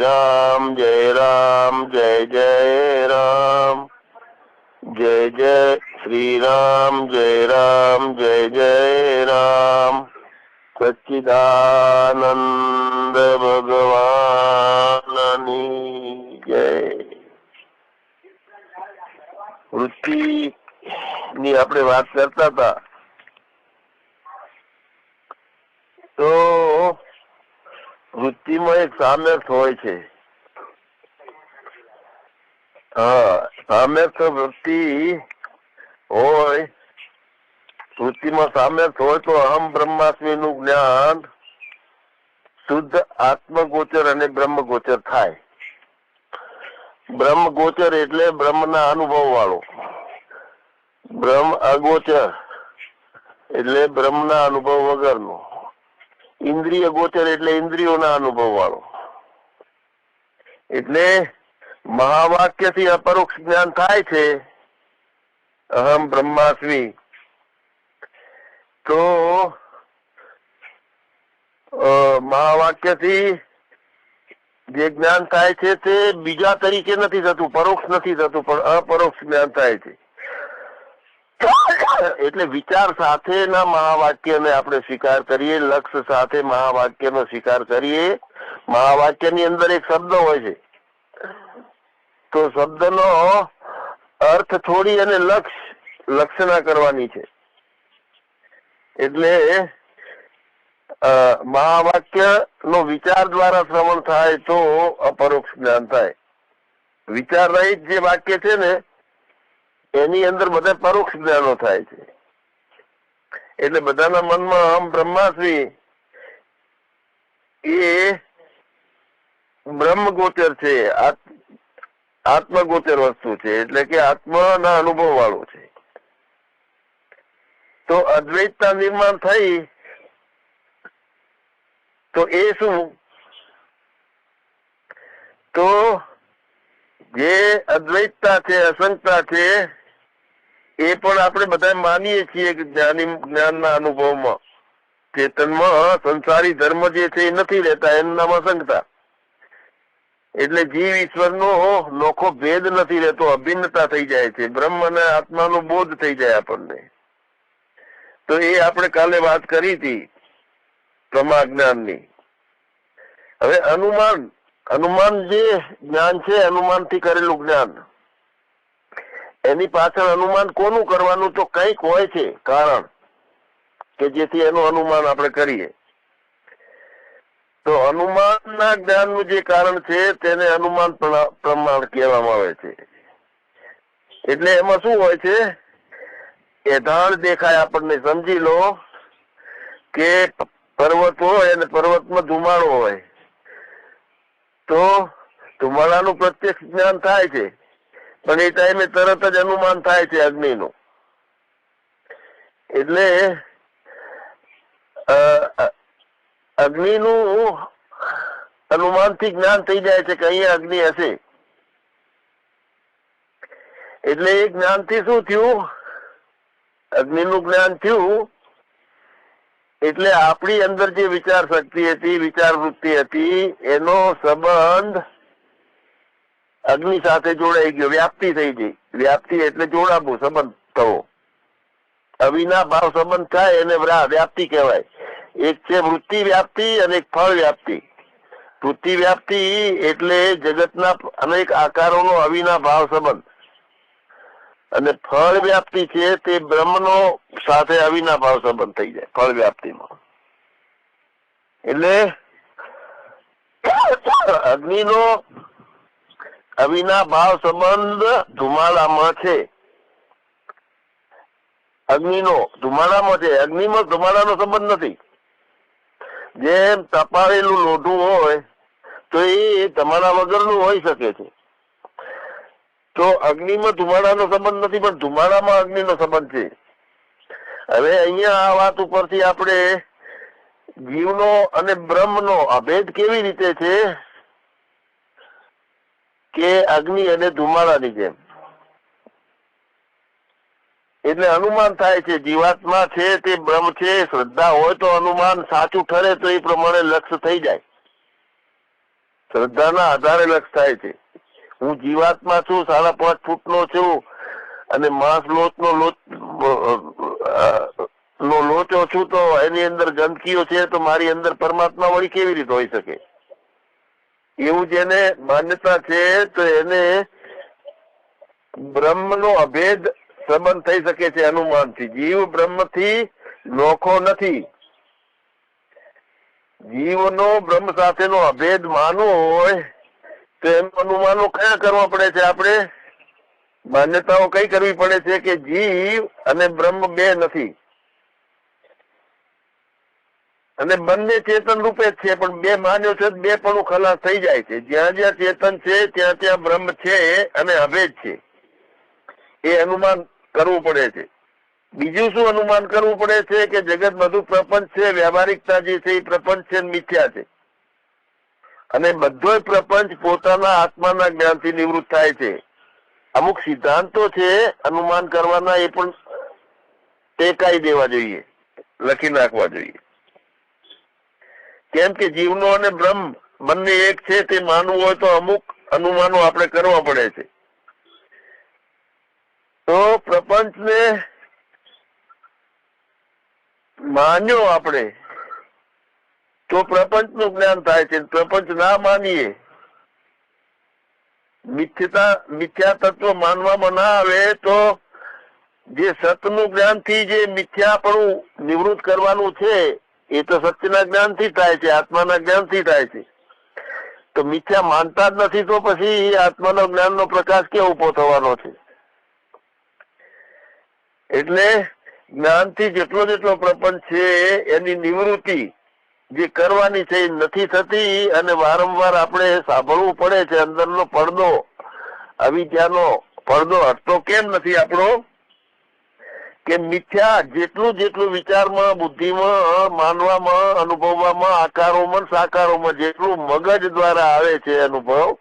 રામ જય રામ જય જય રામ જય જય શ્રી રામ જય રામ જય જય રામ સચ્ચિદાનંદ ભગવાનની જય વૃત્તિ ની આપણે વાત કરતા હતા તો વૃત્તિમાં એક સામર્થ્ય હોય છે. હા સામર્થ્ય વૃત્તિ હોય. વૃત્તિમાં સામર્થ્ય હોય તો અહમ બ્રહ્માસ્મી નું જ્ઞાન શુદ્ધ આત્મગોચર અને બ્રહ્મગોચર થાય. બ્રહ્મગોચર એટલે બ્રહ્મના અનુભવ વાળો બ્રહ્મ અગોચર એટલે બ્રહ્મના અનુભવ વગરનો. ઇન્દ્રિય ગોચર એટલે ઇન્દ્રિયોના અનુભવ વાળો એટલે મહાવાક્યથી અપરોક્ષ જ્ઞાન થાય છે, અહમ બ્રહ્માસ્મી. તો મહાવાક્યથી જે જ્ઞાન થાય છે તે બીજા તરીકે નથી થતું, પરોક્ષ નથી થતું, પણ અપરોક્ષ જ્ઞાન થાય છે. એટલે વિચાર સાથેના મહાવાક્યને આપણે સ્વીકાર કરીએ લક્ષ્ય સાથે મહાવાક્યનો સ્વીકાર કરીએ. મહાવાક્યની અંદર એક શબ્દ હોય છે. તો શબ્દનો અર્થ થોડી અને લક્ષ લક્ષણા કરવાની છે. એટલે મહાવાક્ય નો વિચાર દ્વારા શ્રવણ થાય તો અપરોક્ષ જ્ઞાન થાય. વિચાર રહિત જે વાક્ય છે ને એની અંદર બધા પરોક્ષ જ્ઞાનો થાય છે. એટલે બધાના મનમાં આમ બ્રહ્માસ્મી એ બ્રહ્મગોચર છે આત્મગોચર વસ્તુ છે, એટલે કે આત્માના અનુભવ વાળું છે. તો અદ્વૈતતા નિર્માણ થઈ, તો એ શું? તો જે અદ્વૈતતા છે અસંગતા છે, એ પણ આપણે બધા માનીએ છીએ કે જ્ઞાની, જ્ઞાનના અનુભવમાં. ચેતનમાં સંસારી ધર્મ જે છે એ નથી રહેતા એનું નામ અસંગતા એટલે જીવ ઈશ્વરનો નોખો ભેદ નથી રહેતો, અભિન્નતા થઈ જાય છે. બ્રહ્મ અને આત્માનો બોધ થઈ જાય આપણને. તો એ આપણે કાલે વાત કરી હતી પ્રમા જ્ઞાનની હવે અનુમાન અનુમાન જે જ્ઞાન છે અનુમાનથી કરેલું જ્ઞાન. એની પાછળ અનુમાન કોનું કરવાનું તો કંઈક હોય છે, કારણ કે જેથી એનું અનુમાન આપણે કરીએ. તો અનુમાનના જ્ઞાનનું જે કારણ છે, તેને અનુમાન પ્રમાણ કહેવામાં આવે છે. એટલે એમાં શું હોય છે? એ ધાણ દેખાય આપણને, સમજી લો, કે પર્વત હોય અને પર્વતમાં ધુમાડો હોય. તો ધુમાડાનું પ્રત્યક્ષ જ્ઞાન થાય છે. પણ એ ટાઈમે તરત જ અનુમાન થાય છે અગ્નિનું. એટલે અગ્નિનું અનુમાનથી જ્ઞાન થઈ જાય છે કે અહીંયા અગ્નિ હશે. એટલે એ જ્ઞાનથી શું થયું? અગ્નિનું જ્ઞાન થયું એટલે આપણી અંદર જે વિચાર શક્તિ હતી વિચાર વૃત્તિ હતી, એનો સંબંધ અગ્નિ સાથે જોડાઈ ગયો, વ્યાપ્તિ થઈ ગઈ. વ્યાપ્તિ એટલે જોડાવું સંબંધ થવો. અવિના ભાવ સંબંધ થાય એને વ્યાપ્તિ કહેવાય. એક છે વૃત્તિ વ્યાપ્તિ અને એક ફળ વ્યાપ્તિ. વૃત્તિ વ્યાપ્તિ એટલે જગતના અનેક આકારોનો અવિના ભાવ સંબંધ. અને ફળ વ્યાપ્તિ છે તે બ્રહ્મનો સાથે અવિના ભાવ સંબંધ થઈ જાય ફળ વ્યાપ્તિમાં એટલે અગ્નિનો અવિના ભાવ સંબંધ ધુમાડામાં છે. અગ્નિનો ધુમાડામાં છે, અગ્નિમાં ધુમાડાનો સંબંધ નથી. જેમ તપાવેલું લોઢું હોય, તો એ તમારા વગરનું હોઈ શકે છે. તો અગ્નિમાં ધુમાડાનો સંબંધ નથી, પણ ધુમાડામાં અગ્નિનો સંબંધ છે. હવે અહીંયા આ વાત ઉપરથી આપણે જીવનો અને બ્રહ્મનો અભેદ કેવી રીતે છે કે અગ્નિ અને ધુમાડાની જેમ? એટલે અનુમાન થાય છે, જીવાત્મા છે તે બ્રહ્મ છે, શ્રદ્ધા હોય તો અનુમાન સાચું ઠરે તો એ પ્રમાણે લક્ષ્ય થઈ જાય. શ્રદ્ધાના આધારે લક્ષ થાય છે. હું જીવાત્મા છું, સાડા પાંચ ફૂટનો છું અને માંસ લોચનો લોચ નો લોચો છું તો એની અંદર ગંદકીઓ છે તો મારી અંદર પરમાત્મા વળી કેવી રીતે હોઈ શકે? એવું જેને માન્યતા છે તો એને બ્રહ્મનો અભેદ સંબંધ થઈ શકે છે અનુમાનથી. જીવ બ્રહ્મથી નોખો નથી. જીવનો બ્રહ્મ સાથેનો અભેદ માનવો હોય અનુમાનો કયા કરવા પડે છે આપણે? માન્યતાઓ કઈ કરવી પડે છે કે જીવ અને બ્રહ્મ બે નથી? અને બંને ચેતન રૂપે છે, પણ બે માન્યો છે, બે પણ ખલાસ થઈ જાય છે. જ્યાં જ્યાં ચેતન છે, ત્યાં ત્યાં બ્રહ્મ છે અને અભેદ છે. એ અનુમાન કરવું પડે છે. બીજું શું અનુમાન કરવું પડે છે કે જગત બધું પ્રપંચ છે, વ્યવહારિકતા જે છે એ પ્રપંચ છે મિથ્યા છે? અને બધો પ્રપંચ પોતાના આત્માના જ્ઞાનથી નિવૃત્ત થાય છે. અમુક સિદ્ધાંતો છે, અનુમાન કરવાના એ પણ ટેકાઈ દેવા જોઈએ, લખી નાખવા જોઈએ. કેમ કે જીવનો અને બ્રહ્મ બંને એક છે, તે માનવું હોય તો અમુક અનુમાનો આપણે કરવા પડે છે. તો પ્રપંચને માન્યો આપણે તો પ્રપંચનું જ્ઞાન થાય છે. પ્રપંચ ના માનીએ. મિથ્યતા, મિથ્યા તત્વ માનવામાં ના આવે તો જે સતનું જ્ઞાનથી જે મિથ્યાપણું નિવૃત્ત કરવાનું છે, એ તો સત્યના જ્ઞાનથી થાય છે, આત્માના જ્ઞાનથી થાય છે. તો મિથ્યા માનતા જ નથી તો પછી આત્માનો જ્ઞાનનો પ્રકાશ કેવો ઊભો થવાનો છે? એટલે જ્ઞાનથી જેટલો જેટલો પ્રપંચ છે, એની નિવૃત્તિ જે કરવાની છે એ નથી થતી અને વારંવાર આપણે સાંભળવું પડે છે અંદરનો પડદો, અવિદ્યાનો પડદો હટતો કેમ નથી આપણો? કે મિથ્યા જેટલું જેટલું વિચારમાં, બુદ્ધિમાં, માનવામાં, અનુભવવામાં, આકારોમાં, સાકારોમાં જેટલું મગજ દ્વારા આવે છે અનુભવ,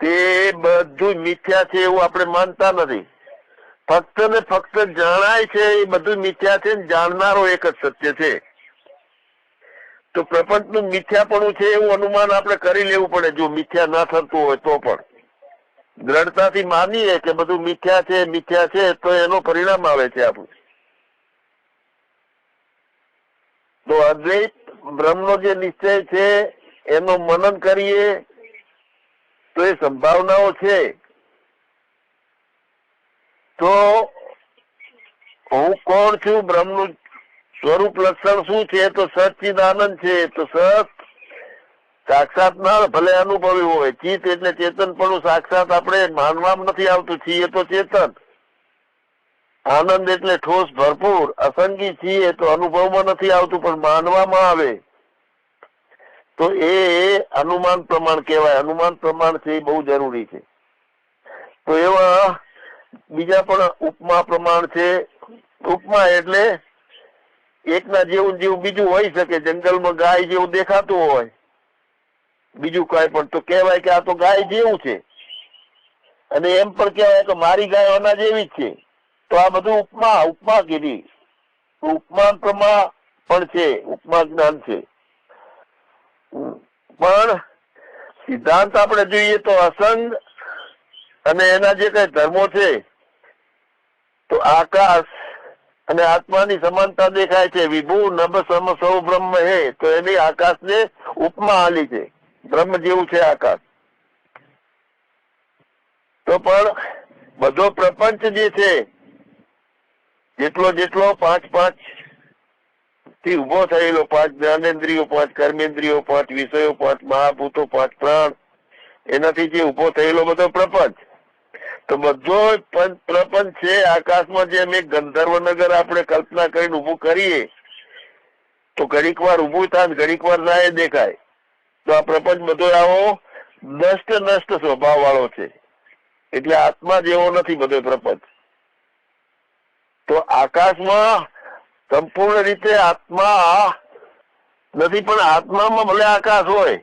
તે બધું મિથ્યા છે એવું આપણે માનતા નથી. ફક્ત ને ફક્ત જણાય છે એ બધું મિથ્યા છે જાણનારો એક જ સત્ય છે. તો પ્રપંચનું મિથ્યાપણું છે એવું અનુમાન આપણે કરી લેવું પડે. જો મિથ્યા ના થતું હોય તો પણ. દ્રઢતાથી માનીએ કે બધું મિથ્યા છે મિથ્યા છે, તો એનો પરિણામ આવે છે આપણું. તો અદ્વૈત બ્રહ્મનો જે નિશ્ચય છે, એનો મનન કરીએ, તો એ સંભાવનાઓ છે. તો હું કોણ છું? બ્રહ્મનું સ્વરૂપ લક્ષણ શું છે? તો સચ્ચિદાનંદ છે. તો સત સાક્ષાત ના ભલે અનુભવી હોય. ચિત્ત એટલે ચેતન, પણ સાક્ષાત આપણે માનવામાં નથી આવતું. છીએ તો ચેતન. આનંદ એટલે ઠોસ, ભરપૂર. અસંગી છીએ તો અનુભવમાં નથી આવતું, પણ માનવામાં આવે. તો એ અનુમાન પ્રમાણ કહેવાય. અનુમાન પ્રમાણ છે એ બહુ જરૂરી છે. તો એવા બીજા પણ ઉપમા પ્રમાણ છે. ઉપમા એટલે એકના જેવું જેવું બીજું હોઈ શકે. જંગલમાં ગાય જેવું દેખાતું હોય. બીજું કઈ પણ. તો કહેવાય કે આ તો ગાય જેવું છે. અને એમ પણ કહેવાય કે મારી ગાય આના જેવી જ છે. તો આ બધું ઉપમા ઉપમા કીધી. ઉપમા પ્રમા પણ છે. ઉપમા જ્ઞાન છે. પણ સિદ્ધાંત આપણે જોઈએ તો અસંગ અને એના જે કઈ ધર્મો છે, તો આકાશ અને આત્માની સમાનતા દેખાય છે. વિભુ નભ સમ સૌ બ્રહ્મ હે, તો એની આકાશને ઉપમા આલી છે. બ્રહ્મ જેવું છે આકાશ. તો પણ બધો પ્રપંચ જે છે, જેટલો જેટલો પાંચ પાંચથી ઊભો થયેલો, પાંચ જ્ઞાનેન્દ્રિયો, પાંચ કર્મેન્દ્રિયો, પાંચ વિષયો, પાંચ મહાભૂતો, પાંચ પ્રાણ, એનાથી જે ઊભો થયેલો બધો પ્રપંચ તો બધો પંચ પ્રપંચ છે, આકાશમાં જેમ એક ગંધર્વનગર આપણે કલ્પના કરીને ઉભું કરીએ, તો ઘડીક વાર ઉભું થાય ને ઘડીક વાર ના દેખાય. તો આ પ્રપંચ બધો આવો નષ્ટ નષ્ટ સ્વભાવ વાળો છે. એટલે આત્મા જેવો નથી બધો પ્રપંચ. તો આકાશમાં સંપૂર્ણ રીતે આત્મા નથી, પણ આત્મામાં ભલે આકાશ હોય,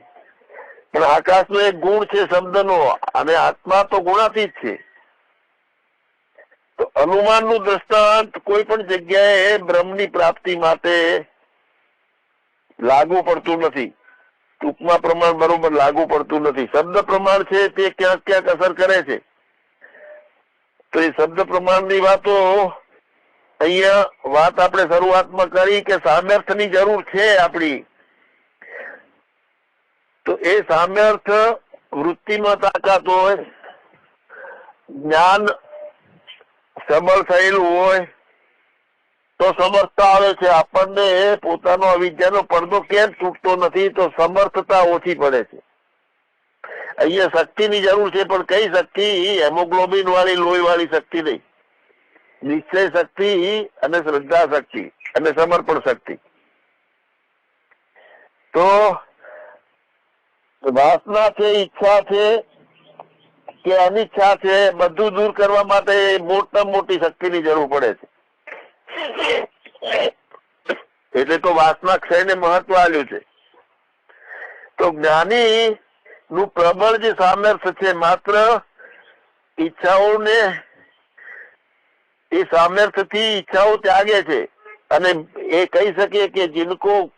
પણ આકાશનો એક ગુણ છે શબ્દનો, અને આત્મા તો ગુણાતીત છે. તો અનુમાનનું દ્રષ્ટાંત કોઈ પણ જગ્યાએ બ્રહ્મની પ્રાપ્તિ માટે લાગુ પડતું નથી. ટૂંકમાં પ્રમાણ બરોબર લાગુ પડતું નથી. શબ્દ પ્રમાણ છે તે ક્યાંક ક્યાંક અસર કરે છે. તો એ શબ્દ પ્રમાણની વાતો અહીંયા વાત આપણે શરૂઆતમાં કરી કે સામર્થ્યની જરૂર છે આપણી. તો એ સામર્થ્ય વૃત્તિમાં તાકાત હોય, જ્ઞાન સબળ થયેલું હોય તો સમર્થતા આવે છે. આપણને પોતાનો અવિદ્યાનો પડદો કેમ છૂટતો નથી તો સમર્થતા ઓછી પડે છે. અહીંયા શક્તિની જરૂર છે, પણ કઈ શક્તિ? હેમોગ્લોબિન વાળી, લોહી વાળી શક્તિ નહીં. નિશ્ચય શક્તિ અને શ્રદ્ધા શક્તિ અને સમર્પણ શક્તિ. તો વાસના છે, ઈચ્છા છે કે અનિચ્છા છે, બધું દૂર કરવા માટે મોટા મોટી શક્તિની જરૂર પડે છે. એટલે તો વાસના ક્ષયને મહત્વ આવ્યું છે. તો જ્ઞાની નું પ્રબળ જે સામર્થ્ય છે, માત્ર ઈચ્છાઓને, એ સામર્થ્યથી ઈચ્છાઓ ત્યાગે છે. અને એ કહી શકે કે, જિનકો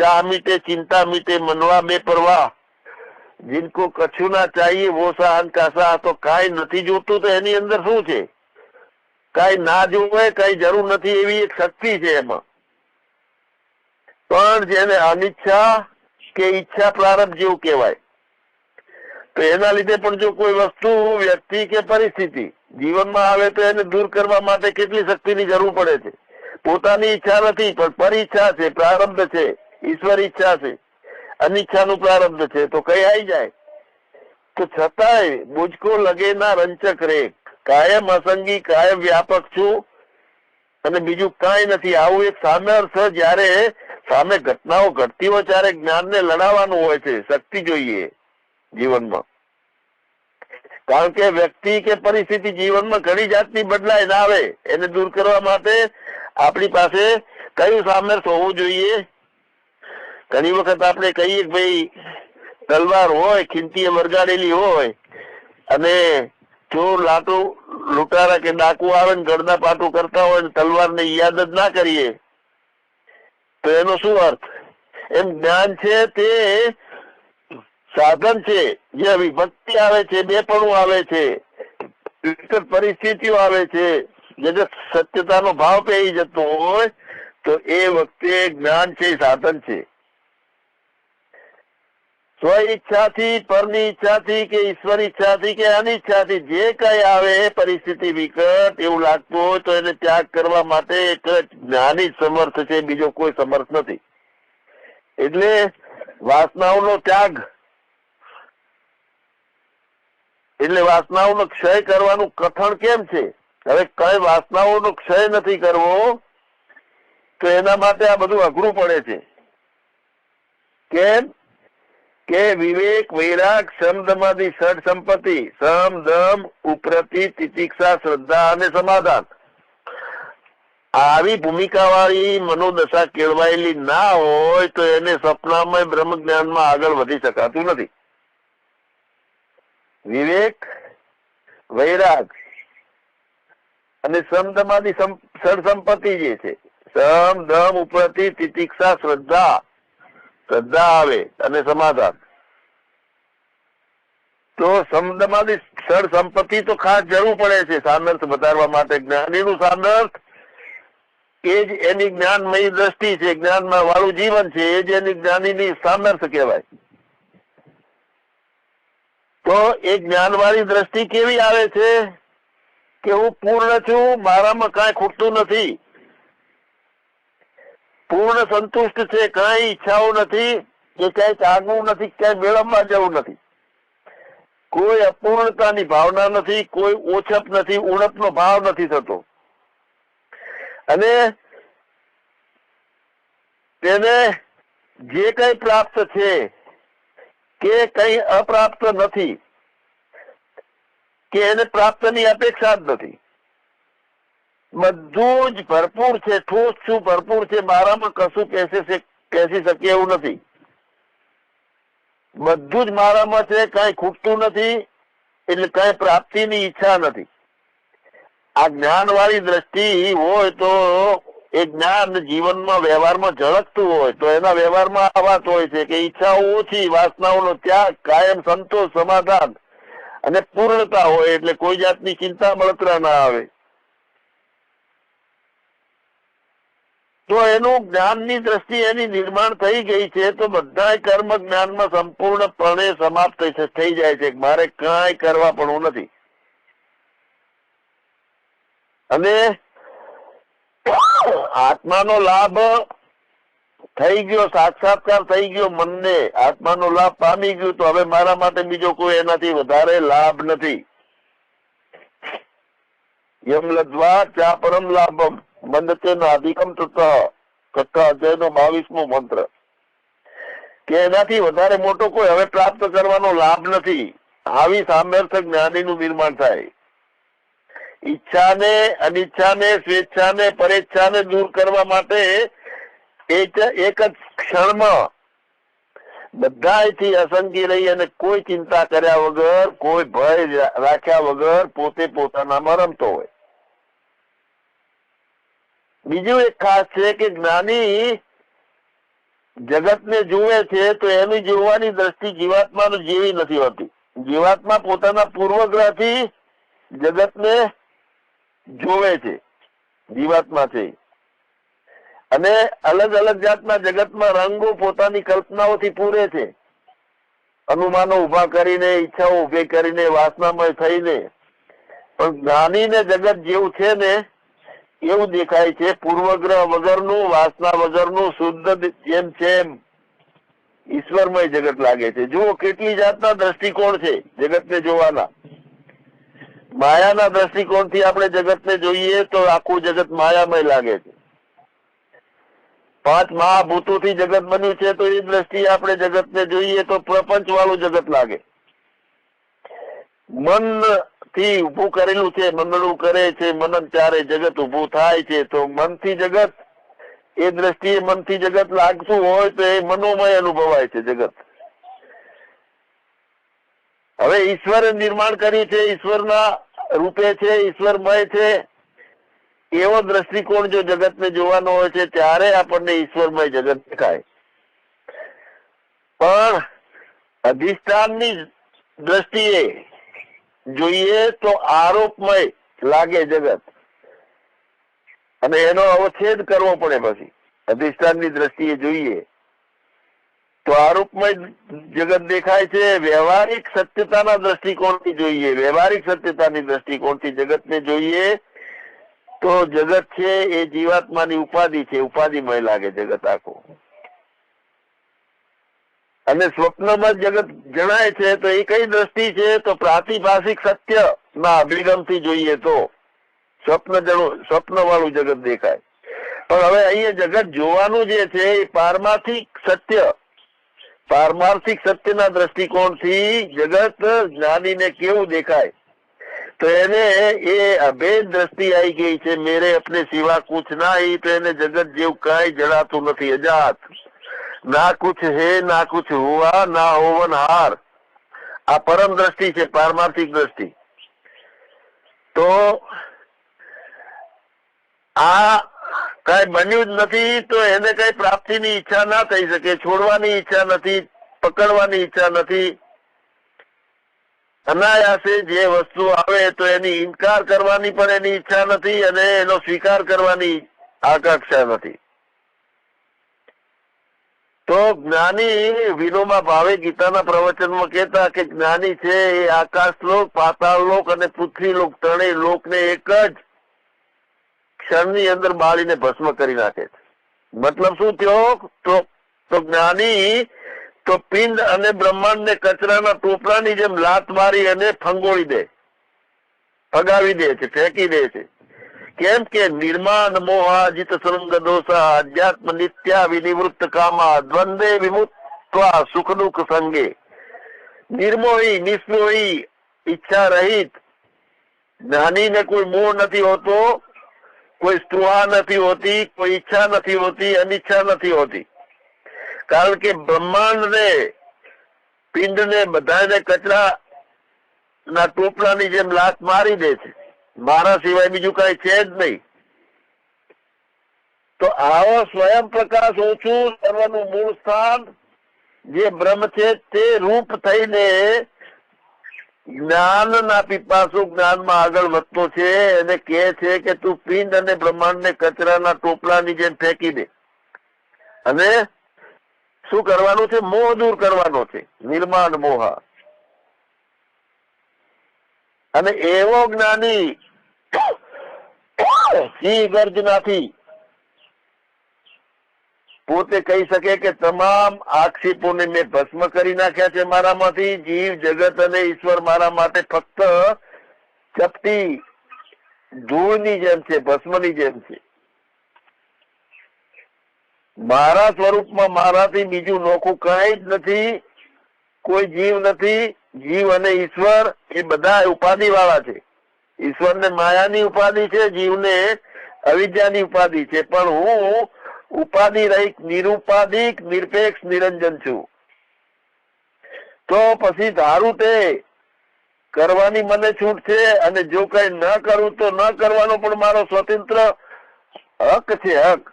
ચા મીટે, ચિંતા મીટે, મનવા બે પરવા. જિનકો કછુ ના ચાહીએ વો સહન તો કાંઈ નથી જોતું તો એની અંદર શું છે કાંઈ ના જોવે કઈ જરૂર નથી એવી એક શક્તિ છે એમાં પણ જેને અનિચ્છા કે ઈચ્છા પ્રારંભ જેવું કહેવાય તો એના લીધે પણ જો કોઈ વસ્તુ વ્યક્તિ કે પરિસ્થિતિ જીવનમાં આવે તો એને દૂર કરવા માટે કેટલી શક્તિની જરૂર પડે છે પોતાની ઈચ્છા નથી પણ પરિચ્છા છે પ્રારંભ છે ઈશ્વર ઈચ્છા છે અનિચ્છાનું પ્રારબ્ધ છે. તો કઈ આવી જાય? તો છતાંય બુજકો લગે ના રંચક રે. કાયમ અસંગી, કાયમ વ્યાપક છું. અને બીજું કાંઈ નથી. આવું એક સામર્થ્ય જ્યારે સામે ઘટનાઓ ઘટતી હોય ત્યારે જ્ઞાનને લડાવવાનું હોય છે. શક્તિ જોઈએ જીવનમાં. કારણ કે વ્યક્તિ કે પરિસ્થિતિ જીવનમાં ઘણી જાતની બદલાય ના આવે. એને દૂર કરવા માટે આપણી પાસે કયું સામર્થ્ય હોવું જોઈએ? ઘણી વખત આપણે કહીએ ભાઈ, તલવાર હોય ખીંચીએ મરગાડેલી હોય, અને ચોર લાટુ લૂંટારા કે ડાકુ આવે ને ગળના પાટું કરતા હોય ને તલવારને યાદ જ ના કરીએ, તો એનો શું અર્થ? એમ જ્ઞાન છે તે સાધન છે, જે વિભક્તિ આવે છે, બેપણું આવે છે પરિસ્થિતિઓ આવે છે જે સત્યતાનો ભાવ પેઈ જતો હોય, તો એ વખતે જ્ઞાન છે, સાધન છે. સ્વ ઈચ્છાથી, પરની ઈચ્છાથી કે ઈશ્વર ઈચ્છાથી કે અનિચ્છાથી જે કઈ આવે પરિસ્થિતિ વિકટ એવું લાગતું હોય તો એને ત્યાગ કરવા માટે એક જ્ઞાની સમર્થ છે, બીજો કોઈ સમર્થ નથી. એટલે વાસનાઓનો ત્યાગ, એટલે વાસનાઓનો ક્ષય કરવાનું કથણ કેમ છે? હવે કઈ વાસનાઓનો ક્ષય નથી કરવો, તો એના માટે આ બધું અઘરું પડે છે. કેમ? કે વિવેક, વૈરાગ સમ દમાદિ સંપત્તિ, સમ, દમ ઉપરતી તિતિક્ષા, શ્રદ્ધા અને સમાધાન. આવી ભૂમિકા મનોદશા કેળવાયેલી ના હોય તો એને સપનામય બ્રહ્મ જ્ઞાનમાં આગળ વધી શકાતું નથી. વિવેક, વૈરાગ અને સમદમાદી સડ સંપત્તિ જે છે. સમ, દમ, ઉપરથી તિતિક્ષા, શ્રદ્ધા શ્રદ્ધા આવે અને સમાધાન. તો સમદમાદી સ્થળ સંપત્તિ તો ખાસ જરૂર પડે છે. સામર્થ વધારવા માટે જ્ઞાનીનું સામર્થ એ જ એની જ્ઞાનમય દ્રષ્ટિ છે. જ્ઞાનમાં વાળું જીવન છે. એ જ એની જ્ઞાનીની સામર્થ કહેવાય. તો એ જ્ઞાનવાળી દ્રષ્ટિ કેવી આવે છે? કે હું પૂર્ણ છું, મારામાં કાંઈ ખૂટતું નથી. પૂર્ણ સંતુષ્ટ છે, કાંઈ ઈચ્છાઓ નથી, કે ક્યાંય ચાગવું નથી, ક્યાંય મેળવવા જવું નથી. કોઈ અપૂર્ણતાની ભાવના નથી, કોઈ ઓછપ નથી, ઉણપનો ભાવ નથી થતો. અને તેને જે કઈ પ્રાપ્ત છે, કે કઈ અપ્રાપ્ત નથી, કે એને પ્રાપ્તની અપેક્ષા જ નથી. બધું જ ભરપૂર છે, ઠોસ છું, ભરપૂર છે, મારામાં કશું કહેશે કહેસી શકે એવું નથી. બધું જ મારામાં છે, કઈ ખૂટતું નથી, એટલે કઈ પ્રાપ્તિની ઈચ્છા નથી. આ જ્ઞાન વાળી દ્રષ્ટિ હોય તો એ જ્ઞાન જીવનમાં વ્યવહારમાં ઝળકતું હોય, તો એના વ્યવહારમાં આ વાત હોય છે કે ઈચ્છાઓ ઓછી, વાસનાઓનો ત્યાગ, કાયમ સંતોષ, સમાધાન અને પૂર્ણતા હોય, એટલે કોઈ જાતની ચિંતા બળતરા ના આવે. તો એનું જ્ઞાનની દ્રષ્ટિ એની નિર્માણ થઈ ગઈ છે, તો બધા કર્મ જ્ઞાનમાં સંપૂર્ણપણે સમાપ્ત થઈ- જાય છે. મારે કાંઈ કરવા પણ નથી. અને આત્માનો લાભ થઈ ગયો, સાક્ષાત્કાર થઈ ગયો મનને. આત્માનો લાભ પામી ગયો, તો હવે મારા માટે બીજો કોઈ એનાથી વધારે લાભ નથી. યમ લદ્વા ચા પરમ લાભમ. મંદતે અધિકમ તત કથા અધ્યાયનો બાવીસમો મંત્ર. કે એનાથી વધારે મોટો કોઈ હવે પ્રાપ્ત કરવાનો લાભ નથી. આવી સામર્થ્ય જ્ઞાનીનું નિર્માણ થાય. ઈચ્છાને, અનિચ્છાને, સ્વેચ્છાને, પરેચ્છાને દૂર કરવા માટે એક જ ક્ષણમાં બધાયથી અસંગી રહી અને કોઈ ચિંતા કર્યા વગર, કોઈ ભય રાખ્યા વગર પોતે પોતાનામાં રમતો હોય. બીજું એક ખાસ છે કે જ્ઞાની જગતને જુએ છે તો એની જોવાની દ્રષ્ટિ જીવાત્માનું જેવી નથી હોતી. જીવાત્મા પોતાના પૂર્વગ્રહથી જગતને જોવે છે, જીવાત્મા છે. અને અલગ અલગ જાતના જગતમાં રંગો પોતાની કલ્પનાઓથી પૂરે છે. અનુમાનો ઊભા કરીને, ઈચ્છાઓ ઊભી કરીને, વાસનામય થઈને. પણ જ્ઞાનીને જગત જેવું છે ને એવું દેખાય છે, પૂર્વગ્રહ વગરનું, વાસના વગરનું, શુદ્ધ જેમ છે એમ ઈશ્વરમય જગત લાગે છે. જુઓ કેટલી જાતના દ્રષ્ટિકોણ છે જગતને જોવાના. માયાના દ્રષ્ટિકોણથી આપણે જગતને જોઈએ તો આખું જગત માયામય લાગે છે. પાંચ મહાભૂતોથી જગત બન્યું છે તો એ દ્રષ્ટિએ આપણે જગતને જોઈએ તો પ્રપંચ વાળું જગત લાગે. મનથી ઉભું કરેલું છે મંગળું કરે છે, મનન ત્યારે જગત ઉભું થાય છે, તો મનથી જગત, એ દ્રષ્ટિએ મનથી જગત લાગતું હોય તો એ મનોમય અનુભવાય છે જગત. હવે ઈશ્વરે નિર્માણ કર્યું છે, ઈશ્વરના રૂપે છે, ઈશ્વરમય છે, એવો દ્રષ્ટિકોણ જો જગતને જોવાનો હોય છે, ત્યારે આપણને ઈશ્વરમય જગત દેખાય. પણ અધિષ્ઠાનની દ્રષ્ટિએ જોઈએ તો આરોપમય લાગે જગત. અને એનો અવચ્છેદ કરવો પડે પછી. અધિષ્ઠાનની દ્રષ્ટિએ જોઈએ. તો આરોપમય જગત દેખાય છે. વ્યવહારિક સત્યતાના દ્રષ્ટિકોણથી જોઈએ. વ્યવહારિક સત્યતાની દ્રષ્ટિકોણથી જગતને જોઈએ તો જગત છે એ જીવાત્માની ઉપાધિ છે. ઉપાધિમય લાગે જગત આખું. અને સ્વપ્નમાં જગત જણાય છે, તો એ કઈ દ્રષ્ટિ છે? તો પ્રાતિભાષિક સત્ય ના અભિગમથી જોઈએ તો સ્વપ્ન સ્વપ્ન વાળું જગત દેખાય. પણ હવે અહીંયા જગત જોવાનું જે છે, એ પારમાર્થિક સત્ય. પારમાર્થિક સત્યના દ્રષ્ટિકોણથી જગત જ્ઞાનીને કેવું દેખાય? તો એને એ અભેદ દ્રષ્ટિ આવી ગઈ છે, મેરે અપને સિવા કુછ ના તો એને જગત જેવું કઈ જણાતું નથી, અજાત. ના કુછ હે ના કુછ હુઆ ના હોવન હાર આ પરમ દ્રષ્ટિ છે પારમાર્થિક દ્રષ્ટિ તો આ કઈ બન્યું જ નથી તો એને કઈ પ્રાપ્તિની ઈચ્છા ના થઈ શકે છોડવાની ઈચ્છા નથી પકડવાની ઈચ્છા નથી અનાયાસે જે વસ્તુ આવે તો એની ઇનકાર કરવાની પણ એની ઈચ્છા નથી અને એનો સ્વીકાર કરવાની આકાંક્ષા નથી તો જ્ઞાની વિનોબા ભાવે ગીતાના પ્રવચનમાં કહેતા કે જ્ઞાની છે એ આકાશ લોક પાતાળ લોક અને પૃથ્વી લોક ત્રણેય લોકને એક જ ક્ષણની અંદર બાળીને ભસ્મ કરી નાખે છે. મતલબ શું થયો? તો તો જ્ઞાની, તો પિંડ અને બ્રહ્માંડ ને કચરાના ટોપલાની જેમ લાત મારી અને ફંગોળી દે, ફગાવી દે છે, ફેંકી દે છે. કેમ કે નિર્માણ મોહાજિત સંગ દોષા અધ્યાત્મ નિત્યા વિનિવૃત્ત કામા દ્વંદે વિમુક્ત્વા સુખ દુઃખ સંગે. નિર્મોહી, નિસ્મોહી, ઈચ્છા રહિત. જ્ઞાનીને કોઈ મોહ નથી હોતો, કોઈ સ્પૃહા નથી હોતી, કોઈ ઈચ્છા નથી હોતી, અનિચ્છા નથી હોતી. કારણ કે બ્રહ્માંડ ને પિંડ ને બધાને કચરા ના ટોપલાની જેમ લાત મારી દે છે. મારા સિવાય બીજું કઈ છે જ નહીં. તો આવો સ્વયં પ્રકાશ ઓછું સર્વનું મૂળ સ્થાન જે બ્રહ્મ છે તે રૂપ થઈને જ્ઞાનના પીપાસુ જ્ઞાનમાં આગળ વધતો છે અને કહે છે કે તું પિંડ અને બ્રહ્માંડને કચરાના ટોપલાની જેમ ફેંકી દે. અને શું કરવાનું છે? મોહ દૂર કરવાનો છે. નિર્માણ મોહ. અને એવો જ્ઞાની સિંહ ગર્જનાથી પોતે કહી શકે કે તમામ આક્ષેપોને મેં ભસ્મ કરી નાખ્યા છે મારામાંથી. જીવ, જગત અને ઈશ્વર મારા માટે ફક્ત ચપટી ધૂળની જેમ છે, ભસ્મની જેમ છે. મારા સ્વરૂપમાં મારાથી બીજું નોખું કઈ જ નથી, કોઈ જીવ નથી જીવ અને ઈશ્વર એ બધા ઉપાધિ વાળા છે. ઈશ્વરને માયાની ઉપાધિ છે, જીવને અવિદ્યાની ઉપાધિ છે. પણ હું ઉપાધિ રહિત નિરુપાધિક, નિરપેક્ષ, નિરંજન છું. તો પછી ધારું તે કરવાની મને છૂટ છે અને જો કઈ ન કરું તો ન કરવાનો પણ મારો સ્વતંત્ર હક છે, હક.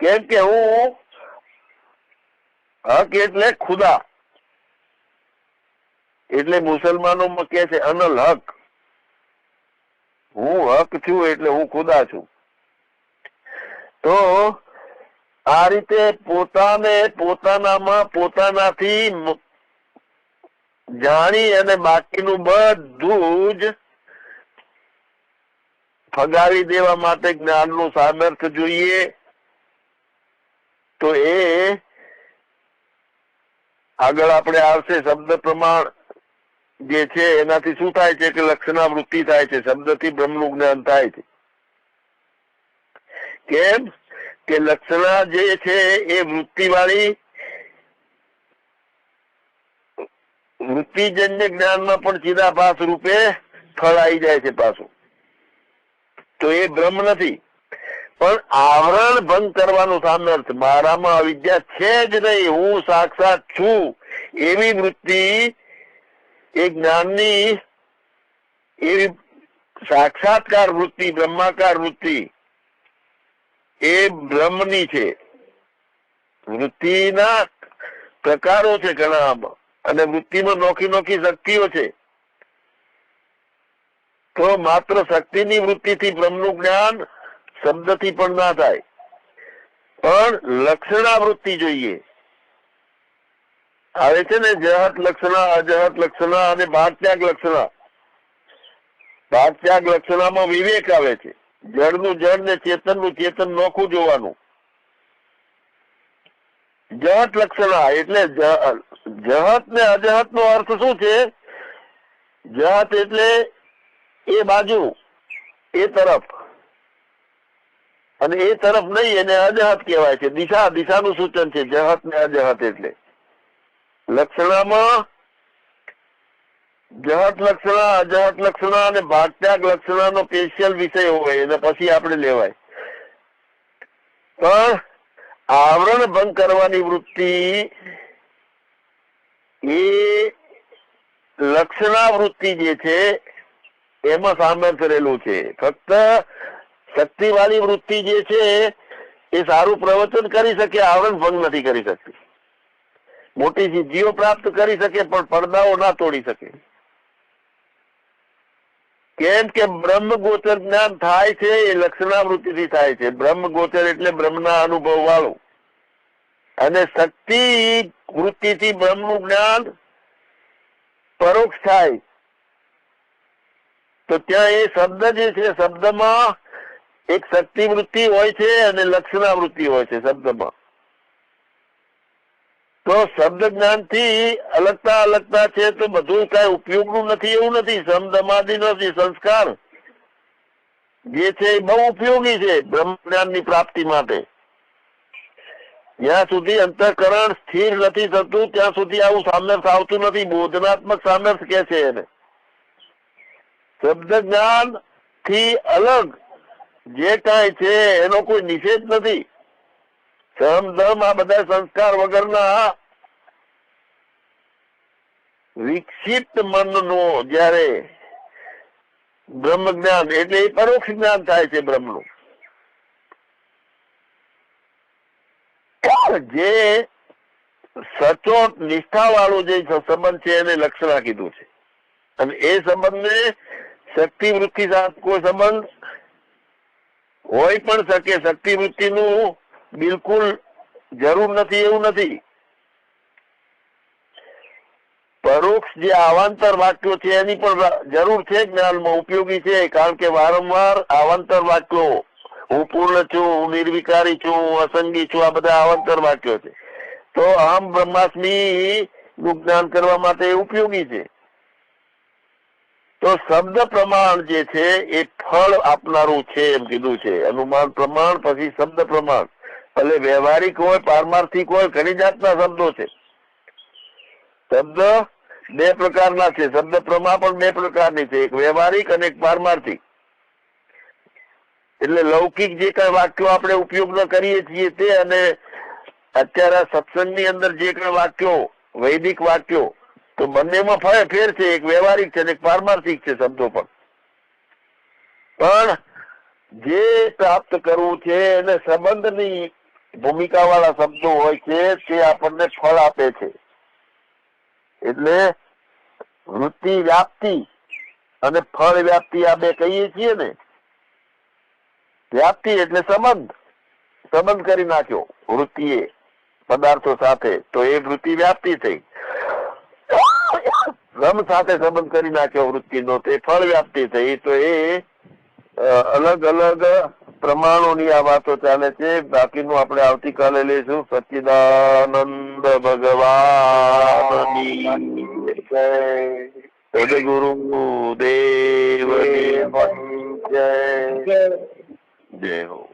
કેમ કે હું હક એટલે ખુદા. એટલે મુસલમાનો કે છે, અનલ હક. હું હક છું એટલે હું ખુદા છું. તો આ રીતે પોતાને પોતાનામાં પોતાનાથી જાણી અને બાકીનું બધું જ ફગાવી દેવા માટે જ્ઞાનનું સામર્થ્ય જોઈએ, તો એ આગળ આપણે આવશે શબ્દ પ્રમાણ. જે છે, એનાથી શું થાય છે કે લક્ષણા વૃત્તિ થાય છે, શબ્દથી બ્રહ્મનું જ્ઞાન થાય છે. કેમ? કે લક્ષણા જે છે, એ વૃત્તિ વાળી વૃત્તિજન્ય જ્ઞાનમાં પણ ચિદાભાસ રૂપે ફળ આવી જાય છે પાછું. તો એ બ્રહ્મ નથી. પણ આવરણ ભંગ કરવાનું સામર્થ મારામાં અવિદ્યા છે જ નહીં. હું સાક્ષાત છું. એવી વૃત્તિ એ જ્ઞાનની એવી સાક્ષાત્કાર વૃત્તિ, બ્રહ્માકાર વૃત્તિ, એ બ્રહ્મની છે. વૃત્તિના પ્રકારો છે ઘણા અને વૃત્તિમાં નોખી નોખી શક્તિઓ છે. તો માત્ર શક્તિની વૃત્તિથી બ્રહ્મનું જ્ઞાન શબ્દથી પણ ના થાય. પણ લક્ષણા વૃત્તિ જોઈએ. આવે છે ને જહત લક્ષણા, અજહત લક્ષણા અને ભાગત્યાગ લક્ષણા. ભાગત્યાગ લક્ષણામાં વિવેક આવે છે. જળનું જળ ને ચેતનનું ચેતન નોખું જોવાનું. જહત લક્ષણા એટલે જહત ને અજહત નો અર્થ શું છે? જહત એટલે એ બાજુ, એ તરફ. અને એ તરફ નહીં, એને અજહત કહેવાય છે. દિશા, દિશાનું સૂચન છે. જહત ને અજહત એટલે. લક્ષણામાં? જહત લક્ષણા અજહત લક્ષણા અને ભાગત્યાગ લક્ષણા નો પછી આપણે આવરણ ભંગ કરવાની વૃત્તિ એ લક્ષણા વૃત્તિ જે છે, એમાં સામેલ કરેલું છે. ફક્ત શક્તિવાળી વૃત્તિ જે છે, એ સારું પ્રવચન કરી શકે, આવરણ ભંગ નથી કરી શકતી. મોટી સિદ્ધિઓ પ્રાપ્ત કરી શકે પણ પડદાઓ ના તોડી શકે. કેમ કે બ્રહ્મ ગોચર જ્ઞાન થાય છે એ લક્ષણાવૃત્તિથી થાય છે. બ્રહ્મ ગોચર એટલે બ્રહ્મના અનુભવ વાળો. અને શક્તિ વૃત્તિથી બ્રહ્મનું જ્ઞાન પરોક્ષ થાય. તો ત્યાં એ શબ્દ જે છે, શબ્દમાં એક શક્તિ વૃત્તિ હોય છે અને લક્ષણાવૃત્તિ હોય છે શબ્દમાં. તો શબ્દ જ્ઞાનથી અલગતા અલગતા છે તો બધું કઈ ઉપયોગનું નથી, એવું નથી. સમદમાદી નથી, સંસ્કાર. જે છે એ બહુ ઉપયોગી છે બ્રહ્મ જ્ઞાનની પ્રાપ્તિ માટે. જ્યાં સુધી અંતઃકરણ સ્થિર નથી થતું, ત્યાં સુધી આવું સામર્થ આવતું નથી. બોધનાત્મક સામર્થ કે છે એને? શબ્દ જ્ઞાનથી અલગ જે કાંઈ છે, એનો કોઈ નિષેધ નથી. સમ દમ આ બધા સંસ્કાર વગરના વિકસિત મનનો જ્યારે બ્રહ્મ જ્ઞાન એટલે પરોક્ષ જ્ઞાન થાય છે બ્રહ્મનું. જે સચોટ નિષ્ઠા વાળો જે સંબંધ છે એને લક્ષણા કીધું છે. અને એ સંબંધને શક્તિ વૃત્તિ સાથે કોઈ સંબંધ હોય પણ શકે, શક્તિ વૃત્તિનું બિલકુલ જરૂર નથી, એવું નથી. પરોક્ષ જે આવાંતર વાક્યો છે, એની પણ જરૂર છે જ્ઞાનમાં, ઉપયોગી છે, કારણ કે વારંવાર આવાંતર વાક્યો, હું પૂર્ણ છું, હું નિર્વિકારી છું, હું અસંગી છું, આ બધા આવાંતર વાક્યો છે. તો આમ બ્રહ્માસ્મી નું જ્ઞાન કરવા માટે ઉપયોગી છે. તો શબ્દ પ્રમાણ જે છે, એ ફળ આપનારું છે એમ કીધું છે. અનુમાન પ્રમાણ, પછી શબ્દ પ્રમાણ. ભલે વ્યવહારિક હોય, પારમાર્થિક હોય, ઘણી જાતના શબ્દો છે. શબ્દ બે પ્રકારના છે. શબ્દ પ્રમા પણ બે પ્રકારની છે. એક વ્યવહારિક અને એક પારમાર્થિક. એટલે લૌકિક જે કઈ વાક્યો આપણે ઉપયોગ કરીએ છીએ તે અને અત્યારે સત્સંગની અંદર જે કઈ વાક્યો, વૈદિક વાક્યો, તો બંનેમાં ફરે ફેર છે. એક વ્યવહારિક છે અને એક પારમાર્થિક છે શબ્દો પણ. પણ જે પ્રાપ્ત કરવું છે એને સંબંધની ભૂમિકા વાળા શબ્દો હોય છે, તે આપણને ફળ આપે છે. એટલે વૃત્તિ વ્યાપ્તિ અને ફળ વ્યાપ્તિ આ બે કહીએ છીએ ને, વ્યાપ્તિ એટલે સંબંધ. સંબંધ કરી નાખ્યો વૃત્તિએ પદાર્થો સાથે, તો એ વૃત્તિ વ્યાપ્તિ થઈ. રમ સાથે સંબંધ કરી નાખ્યો વૃત્તિનો, તે ફળ વ્યાપ્તિ થઈ, તો એ અલગ અલગ પ્રમાણોની આ વાતો ચાલે છે. બાકીનું આપણે આવતીકાલે લઈશું. સચ્ચિદાનંદ ભગવાન સદગુરુ દેવ જય. જય હો.